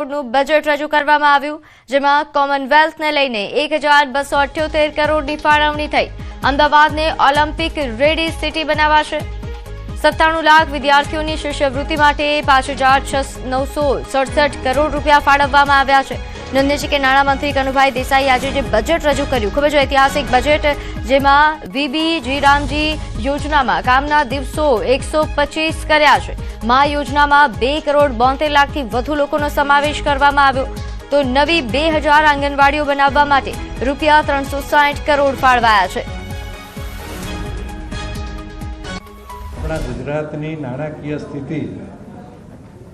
નું બજેટ રજૂ કરવામાં આવ્યું, જેમાં કોમનવેલ્થને લઈને એક હજાર બસો અઠ્યોતેર કરોડની ફાળવણી થઈ. અમદાવાદને ઓલિમ્પિક રેડી સિટી બનાવાશે. સત્તાણું લાખ વિદ્યાર્થીઓની શિષ્યવૃત્તિ માટે પાંચ હજાર નવસો સડસઠ કરોડ રૂપિયા ફાળવવામાં આવ્યા છે. નોંધ્ય છે કે નાણામંત્રી કનુભાઈ દેસાઈ આજે જે બજેટ રજૂ કર્યું, ખૂબ જ ઐતિહાસિક બજેટ જેમાં વીબી જી રામજી યોજનામાં કામના દિવસો એકસો કર્યા છે. મા યોજનામાં બે કરોડ બોતેર લાખથી વધુ લોકોનો સમાવેશ કરવામાં આવ્યો. તો નવી બે હજાર આંગણવાડીઓ બનાવવા માટે રૂપિયા ત્રણસો સાઠ કરોડ ફાળવાયા છે. આપણા ગુજરાતની નાણાકીય સ્થિતિ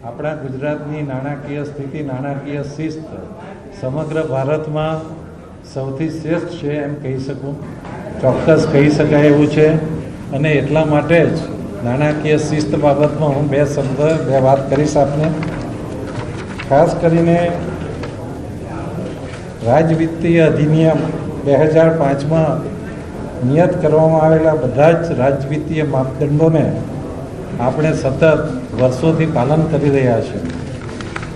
આપણા ગુજરાતની નાણાકીય સ્થિતિ, નાણાકીય શિસ્ત સમગ્ર ભારતમાં સૌથી શ્રેષ્ઠ છે એમ કહી શકું. ચોક્કસ કહી શકાય એવું છે. અને એટલા માટે જ નાણાકીય શિસ્ત બાબતમાં હું બે શબ્દ, બે વાત કરીશ આપને. ખાસ કરીને રાજવિત્તીય અધિનિયમ બે હજાર પાંચમાં નિયત કરવામાં આવેલા બધા જ રાજવિત્તીય માપદંડોને આપણે સતત વર્ષોથી પાલન કરી રહ્યા છીએ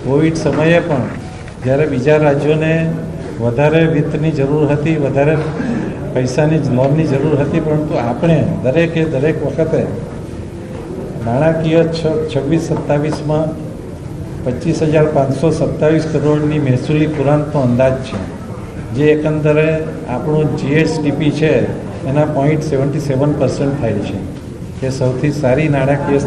કોવિડ સમયે પણ જ્યારે બીજા રાજ્યોને વધારે વિત્તની જરૂર હતી, વધારે પૈસાની લોનની જરૂર હતી, પરંતુ આપણે દરેકે દરેક વખતે નાણાકીય છ, છવ્વીસ, સત્તાવીસમાં પચીસ હજાર પાંચસો સત્તાવીસ કરોડની મહેસૂલી પુરાંતનો અંદાજ છે. જે એકંદરે આપણું જીએસડીપી છે, એના પોઈન્ટ સેવન્ટી સેવન પર્સન્ટ થાય છે. એ સૌથી સારી નાણાકીય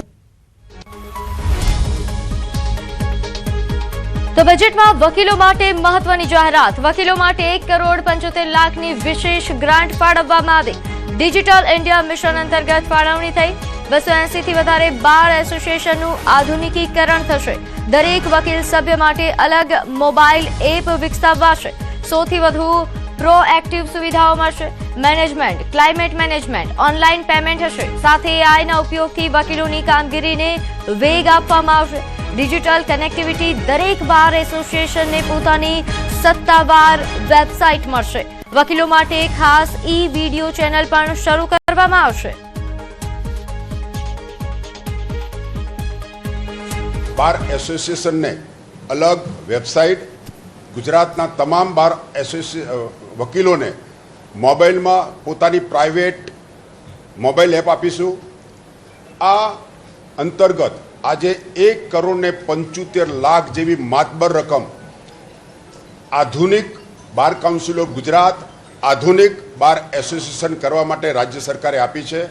તો બજેટમાં વકીલો માટે મહત્વની જાહેરાત. વકીલો માટે એક કરોડ પંચોતેર લાખની વિશેષ ગ્રાન્ટ ફાળવવામાં આવી. ડિજિટલ ઇન્ડિયા મિશન અંતર્ગત ફાળવણી થઈ. બસો એસીથી વધારે બાર એસોસિએશનનું આધુનિકીકરણ થશે. દરેક વકીલ સભ્ય માટે અલગ મોબાઈલ એપ વિકસાવાશે સૌથી વધુ પ્રોએક્ટિવ સુવિધાઓ મળશે. Management, climate management online payment હશે. સાથે એઆઈના ઉપયોગથી વકીલોની કામગીરીને વેગ આપવામાં આવશે. ડિજિટલ કનેક્ટિવિટી દરેક બાર એસોસિએશનને પોતાની સત્તાવાર વેબસાઇટ મળશે. વકીલો માટે ખાસ ઈ વિડિયો ચેનલ પણ શરૂ કરવામાં આવશે. બાર એસોસિએશનને અલગ વેબસાઇટ, ગુજરાતના તમામ બાર એસોસિએ, વકીલોને મોબાઈલમાં પોતાની પ્રાઇવેટ મોબાઈલ એપ આપીશું. આ અંતર્ગત આજે એક કરોડ ને પંચોતેર લાખ જેવી માતબર રકમ આધુનિક બાર કાઉન્સિલ ઓફ ગુજરાત, આધુનિક બાર એસોસિએશન કરવા માટે રાજ્ય સરકારે આપી છે.